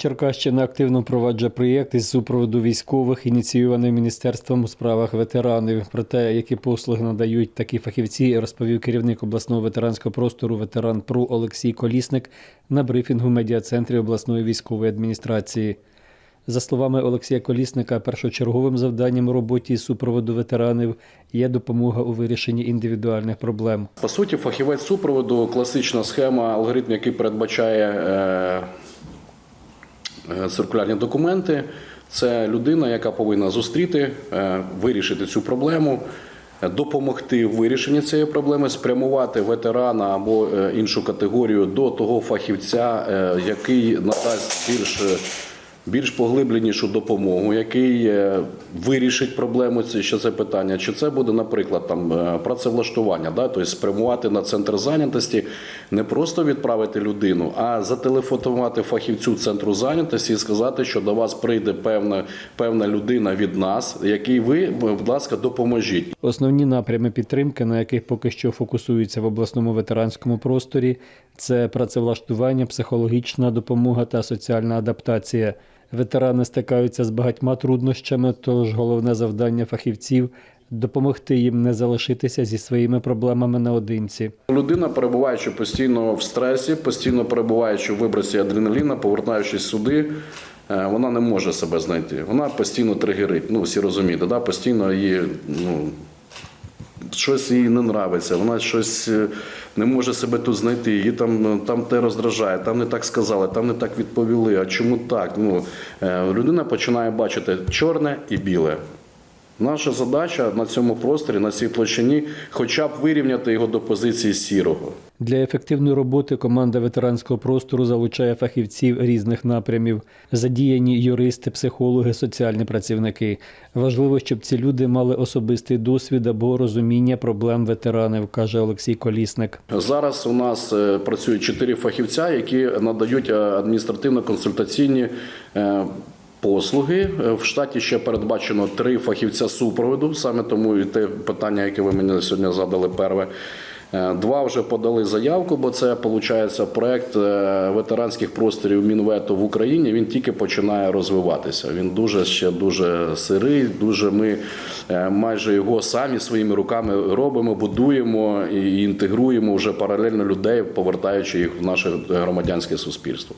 Черкащина активно впроваджує проєкт із супроводу військових, ініційований Міністерством у справах ветеранів. Про те, які послуги надають такі фахівці, розповів керівник обласного ветеранського простору ветеран ПРУ Олексій Колісник на брифінгу медіа-центрі обласної військової адміністрації. За словами Олексія Колісника, першочерговим завданням у роботі супроводу ветеранів є допомога у вирішенні індивідуальних проблем. По суті, фахівець супроводу класична схема, алгоритм, який передбачає е, циркулярні документи. Це людина, яка повинна зустріти, е, вирішити цю проблему, е, допомогти в вирішенні цієї проблеми, спрямувати ветерана або е, іншу категорію до того фахівця, е, який надасть більш. Більш поглибленішу допомогу, який е, вирішить проблему що це питання. Чи це буде, наприклад, там е, працевлаштування, да? тобто спрямувати на центр зайнятості, не просто відправити людину, а зателефонувати фахівцю центру зайнятості і сказати, що до вас прийде певна, певна людина від нас, якій ви, будь ласка, допоможіть. Основні напрями підтримки, на яких поки що фокусуються в обласному ветеранському просторі, це працевлаштування, психологічна допомога та соціальна адаптація. Ветерани стикаються з багатьма труднощами, тож головне завдання фахівців допомогти їм не залишитися зі своїми проблемами наодинці. Людина, перебуваючи постійно в стресі, постійно перебуваючи в вибросі адреналіна, повертаючись сюди, е, вона не може себе знайти. Вона постійно тригерить. Ну, всі розумієте, да? постійно її. Ну, Щось їй не нравиться, вона щось е, не може себе тут знайти. Її там, ну, там те роздражає, там не так сказали, там не так відповіли. А чому так? Ну, е, людина починає бачити чорне і біле. Наша задача на цьому просторі, на цій площині, хоча б вирівняти його до позиції сірого. Для ефективної роботи команда ветеранського простору залучає фахівців різних напрямів, задіяні юристи, психологи, соціальні працівники. Важливо, щоб ці люди мали особистий досвід або розуміння проблем ветеранів, каже Олексій Колісник. Зараз у нас е, працюють чотири фахівця, які надають е, адміністративно-консультаційні е, послуги. В штаті ще передбачено три фахівця супроводу, саме тому і те питання, яке ви мені сьогодні задали, перше. Е, Два вже подали заявку, бо це виходить проект е, ветеранських просторів Мінвету в Україні. Він тільки починає розвиватися. Він дуже ще дуже сирий. Дуже ми е, майже його самі своїми руками робимо, будуємо і інтегруємо вже паралельно людей, повертаючи їх в наше громадянське суспільство.